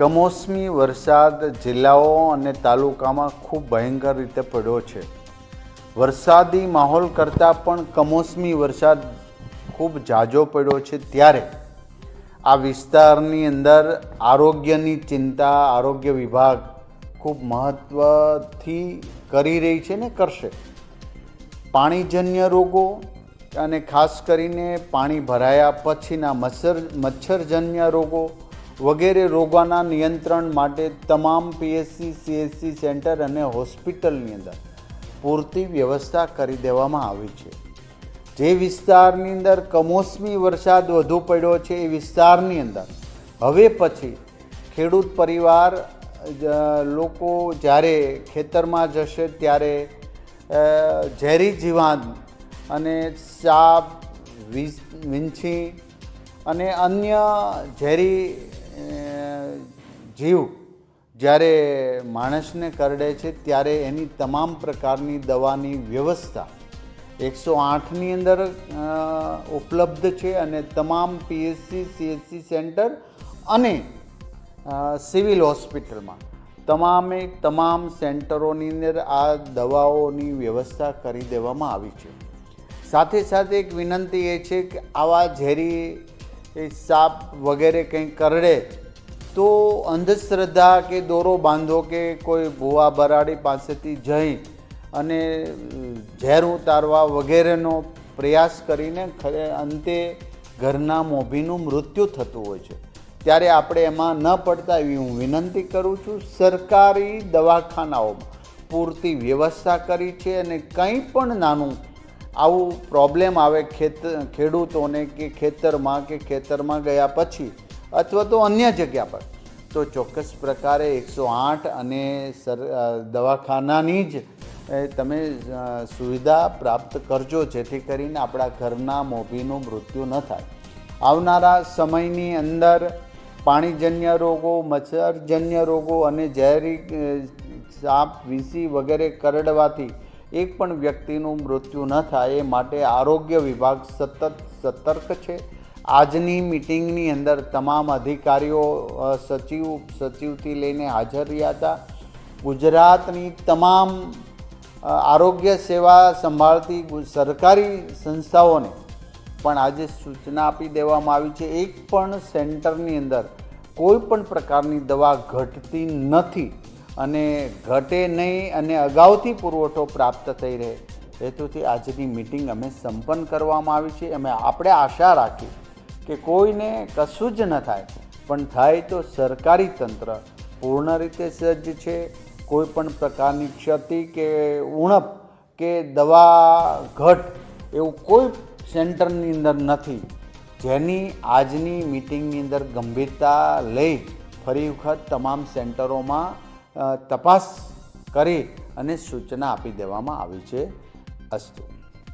કમોસમી વરસાદ જિલ્લાઓ અને તાલુકામાં ખૂબ ભયંકર રીતે પડ્યો છે. વરસાદી માહોલ કરતાં પણ કમોસમી વરસાદ ખૂબ જાજો પડ્યો છે ત્યારે આ વિસ્તારની અંદર આરોગ્યની ચિંતા આરોગ્ય વિભાગ ખૂબ મહત્ત્વથી કરી રહી છે ને કરશે. પાણીજન્ય રોગો અને ખાસ કરીને પાણી ભરાયા પછીના મચ્છર મચ્છરજન્ય રોગો વગેરે રોગોના નિયંત્રણ માટે તમામ પીએચસી સીએચસી સેન્ટર અને હોસ્પિટલની અંદર પૂરતી વ્યવસ્થા કરી દેવામાં આવી છે. જે વિસ્તારની અંદર કમોસમી વરસાદ વધુ પડ્યો છે એ વિસ્તારની અંદર, હવે પછી ખેડૂત પરિવાર લોકો જ્યારે ખેતરમાં જશે ત્યારે ઝેરી જીવાત અને સાપ વીંછી અને અન્ય ઝેરી જીવ જ્યારે માણસને કરડે છે ત્યારે એની તમામ પ્રકારની દવાની વ્યવસ્થા એકસો આઠની અંદર ઉપલબ્ધ છે અને તમામ પીએચસી, સીએચસી સેન્ટર અને સિવિલ હોસ્પિટલમાં. તમામે તમામ સેન્ટરોની અંદર આ દવાઓની વ્યવસ્થા કરી દેવામાં આવી છે. સાથે સાથે એક વિનંતી એ છે કે આવા ઝેરી સાપ વગેરે કંઈ કરડે તો અંધશ્રદ્ધા કે દોરો બાંધો કે કોઈ ભૂવા બરાડી પાસેથી જઈ અને ઝેર ઉતારવા વગેરેનો પ્રયાસ કરીને ખરે અંતે ઘરના મોભીનું મૃત્યુ થતું હોય છે. ત્યારે આપણે એમાં ન પડતા એવી હું વિનંતી કરું છું, સરકારી દવાખાનાઓમાં પૂરતી વ્યવસ્થા કરી છે અને કંઈ પણ નાનું આવું પ્રોબ્લેમ આવે ખેત, ખેડૂતોને કે ખેતરમાં કે ખેતરમાં ગયા પછી અથવા તો અન્ય જગ્યા પર. તો ચોક્કસ પ્રકારે એકસો આઠ અને સર દવાખાનાની જ તમે સુવિધા પ્રાપ્ત કરજો જેથી કરીને આપણા ઘરના મોભીનું મૃત્યુ ન થાય. આવનારા સમયની અંદર પાણીજન્ય રોગો, મચ્છરજન્ય રોગો અને ઝેરી સાપ, વીસી વગેરે કરડવાથી એક પણ વ્યક્તિનું મૃત્યુ ન થાય એ માટે આરોગ્ય વિભાગ સતત સતર્ક છે. આજની મિટિંગની અંદર તમામ અધિકારીઓ સચિવ, સચિવથી લઈને હાજર રહ્યા હતા. ગુજરાતની તમામ આરોગ્ય સેવા સંભાળતી સરકારી સંસ્થાઓને પણ આજે સૂચના આપી દેવામાં આવી છે. એક પણ સેન્ટરની અંદર કોઈ પણ પ્રકારની દવા ઘટતી નથી અને ઘટે નહીં અને અગાઉથી પુરવઠો પ્રાપ્ત થઈ રહે. હેતુથી આજની મિટિંગ અમે સંપન્ન કરવામાં આવી છે. અમે આપણે આશા રાખી કે કોઈને કશું જ ન થાય. પણ થાય તો સરકારી તંત્ર પૂર્ણ રીતે સજ્જ છે. કોઈ પણ પ્રકારની ક્ષતિ કે ઉણપ કે દવા ઘટ એવું કોઈ સેન્ટરની અંદર નથી. જેની આજની મિટિંગની અંદર ગંભીરતા લઈ ફરી વખત તમામ સેન્ટરોમાં તપાસ કરી અને સૂચના આપી દેવામાં આવી છે અસ્તુ.